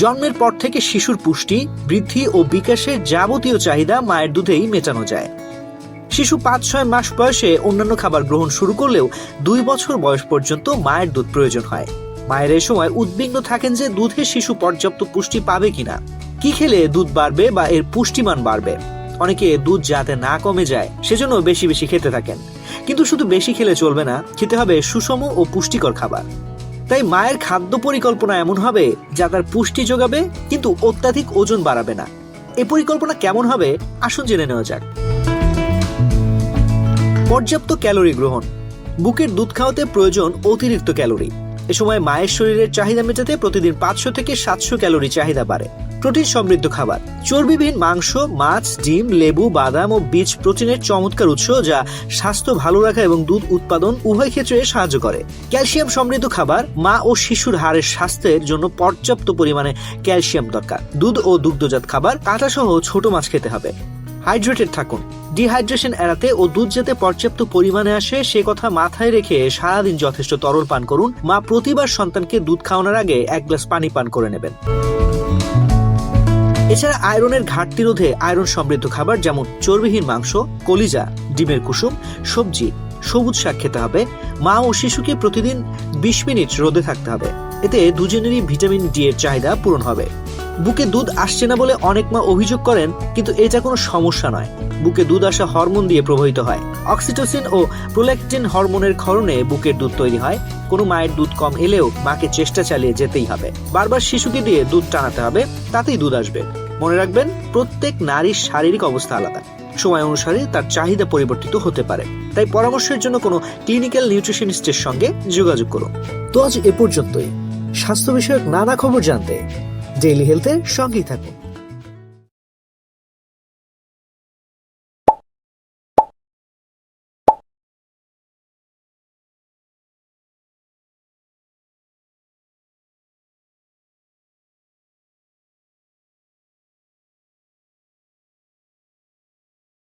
জন্মের পর থেকে শিশুর পুষ্টি বৃদ্ধি ও বিকাশের যাবতীয় চাহিদা মায়ের দুধেই মেটানো যায়। শিশু পাঁচ ছয় মাস বয়সে অন্যান্য খাবার গ্রহণ শুরু করলেও দুই বছর বয়স পর্যন্ত মায়ের দুধ প্রয়োজন হয়। মায়ের এই সময় উদ্বিগ্ন থাকেন যে দুধে শিশু পর্যাপ্ত পুষ্টি পাবে কিনা। কি খেলে দুধ বাড়বে বা এর পুষ্টিমান বাড়বে? অনেকে দুধ যাতে না কমে যায়, সেজন্য বেশি বেশি খেতে থাকেন। কিন্তু শুধু বেশি খেলে চলবে না, খেতে হবে সুষম ও পুষ্টিকর খাবার। তাই মায়ের খাদ্য পরিকল্পনা এমন হবে যা তার পুষ্টি যোগাবে, কিন্তু অত্যাধিক ওজন বাড়াবে না। এ পরিকল্পনা কেমন হবে, আসুন জেনে নেওয়া যাক। পর্যাপ্ত ক্যালোরি গ্রহণ। বুকের দুধ খাওয়াতে প্রয়োজন অতিরিক্ত ক্যালোরি। এ সময় মায়ের শরীরের চাহিদা মেটাতে প্রতিদিন পাঁচশো থেকে সাতশো ক্যালোরি চাহিদা বাড়ে। প্রোটিন সমৃদ্ধ খাবার। চর্বিবিহীন মাংস, মাছ, ডিম, লেবু, বাদাম ও বীজ প্রোটিনের চমৎকার উৎস যা স্বাস্থ্য ভালো রাখা এবং দুধ উৎপাদন উভয় ক্ষেত্রে সাহায্য করে। ক্যালসিয়াম সমৃদ্ধ খাবার মা ও শিশুর হাড়ের স্বাস্থ্যের জন্য পর্যাপ্ত পরিমাণে ক্যালসিয়াম দরকার। দুধ ও দুগ্ধজাত খাবার কাঁটা সহ ছোট মাছ খেতে হবে। হাইড্রেটেড থাকুন। ডিহাইড্রেশন এড়াতে ও দুধ যাতে পর্যাপ্ত পরিমাণে আসে, সে কথা মাথায় রেখে সারাদিন যথেষ্ট তরল পান করুন। মা প্রতিবার সন্তানকে দুধ খাওয়ানোর আগে এক গ্লাস পানি পান করে নেবেন। এছাড়া আয়রনের ঘাটতি রোধে আয়রন সমৃদ্ধ খাবার যেমন চর্বিহীন মাংস, কলিজা, ডিমের কুসুম, সবজি, সবুজ শাক খেতে হবে। মা ও শিশুকে প্রতিদিন বিশ মিনিট রোদে থাকতে হবে। এতে দুজনেরই ভিটামিন ডি এর চাহিদা পূরণ হবে। বুকে দুধ আসছে না বলে অনেক মা অভিযোগ করেন, কিন্তু এটা কোনো সমস্যা নয়। বুকে দুধ আসা হরমোন দিয়ে প্রবাহিত হয়। অক্সিটোসিন ও প্রোল্যাকটিন হরমোনের ক্ষরণে বুকের দুধ তৈরি হয়। কোনো মায়ের দুধ কম এলেও মাকে চেষ্টা চালিয়ে যেতেই হবে। বারবার শিশুকে দিয়ে দুধ টানাতে হবে, তাতেই দুধ আসবে। মনে রাখবেন, প্রত্যেক নারীর শারীরিক অবস্থা আলাদা। সময় অনুসারে তার চাহিদা পরিবর্তিত হতে পারে। তাই পরামর্শের জন্য কোনো ক্লিনিক্যাল নিউট্রিশনিস্টের সঙ্গে যোগাযোগ করুন। তো আজ এ পর্যন্তই। স্বাস্থ্য বিষয়ক নানা খবর জানতে ডেইলি হেলথের সঙ্গেই থাকুন।